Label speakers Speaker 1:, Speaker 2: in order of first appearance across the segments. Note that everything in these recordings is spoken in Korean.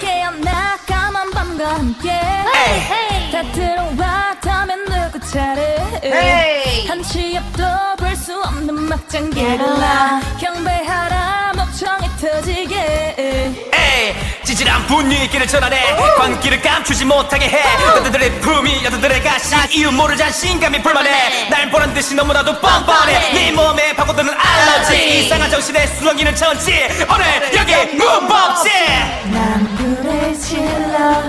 Speaker 1: 깨어나 까만 밤과 함께. 다 들어와 다면 누구 차례. 한치 앞도 볼 수 없는 막장 게릴라 경배하라 목청이 터지게.
Speaker 2: 에이 찌질한 분위기를 전환해. 광기를 감추지 못하게 해. 여자들의 품위 여자들의 가시. 이유 모를 자신감이 불만해. 날 보란 듯이 너무나도 뻔뻔해. 네 몸에 파고드는 알러지 이상한 정신에 수렁이는 천지. 오늘 여기 무법지.
Speaker 1: 난 불을 질러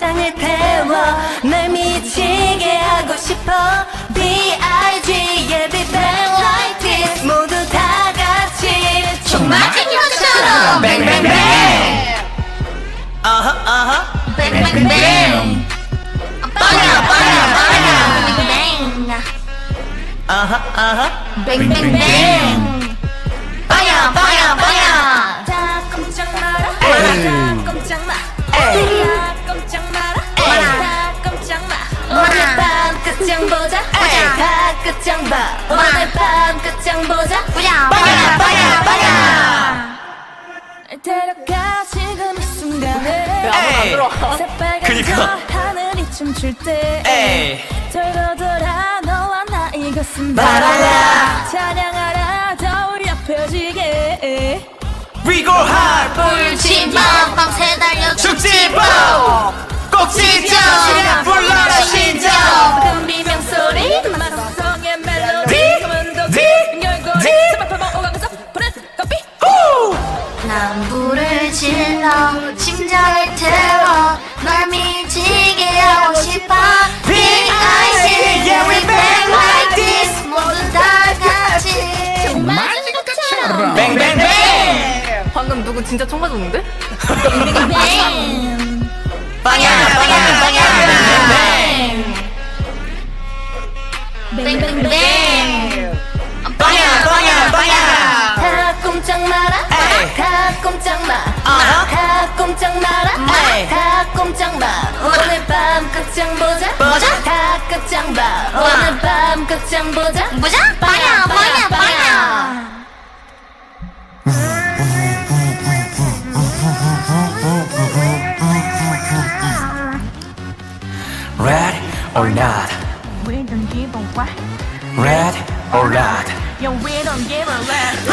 Speaker 1: 땅을 태워 날 미치게 하고 싶어. B.I.G. Yeah, be bang like this. 모두 다 같이
Speaker 3: 정말 것처럼. 뱅뱅뱅.
Speaker 2: 아하 아하
Speaker 3: 뱅뱅뱅. 빵야 빵야 빵야 뱅뱅뱅.
Speaker 2: 아하 아하
Speaker 3: 뱅뱅뱅 빵야 빵야 빵야
Speaker 1: 다 꼼짝 마라 다 꼼짝 마 다 꼼짝 마라 다 꼼짝 마 오늘 밤 끝장 보자 다 끝장 봐 오늘 밤 끝장 보자
Speaker 3: 빵야 빵야 빵야 빵야
Speaker 1: 데려가 지금 이 순간에 새빨간
Speaker 2: 그니까.
Speaker 1: 저 하늘이 춤출 때
Speaker 2: 에이
Speaker 1: 돌고 돌아 너와 나 이것은
Speaker 2: 바라라. Hard
Speaker 3: 불침방 밤새 달려
Speaker 2: 축지법 꼭지점 불러라 신점
Speaker 1: 큰 비명 소리 마성의 멜로디.
Speaker 3: 불을 질러 심장을 태워. 널 미치게 하고 싶어
Speaker 4: 누구 진짜 총 맞았는데?
Speaker 3: 뱅뱅뱅
Speaker 2: 빵야 빵야 빵야 뱅뱅뱅
Speaker 3: 뱅뱅뱅
Speaker 2: 빵야. 빵야 빵야.
Speaker 1: 다 꼼짝 마라
Speaker 2: 에이.
Speaker 1: 다 꼼짝 마.
Speaker 2: 아하.
Speaker 1: 다 꼼짝 마라
Speaker 2: 에이.
Speaker 1: 다 꼼짝 마. 오늘 밤 끝장 보자.
Speaker 2: 보자.
Speaker 1: 다 끝장 봐 오늘 밤 끝장 보자.
Speaker 3: 보자 빵야 빵야. 빵야
Speaker 2: Red or not.
Speaker 1: We don't give a what.
Speaker 2: Red or not.
Speaker 1: Yeah we don't give a what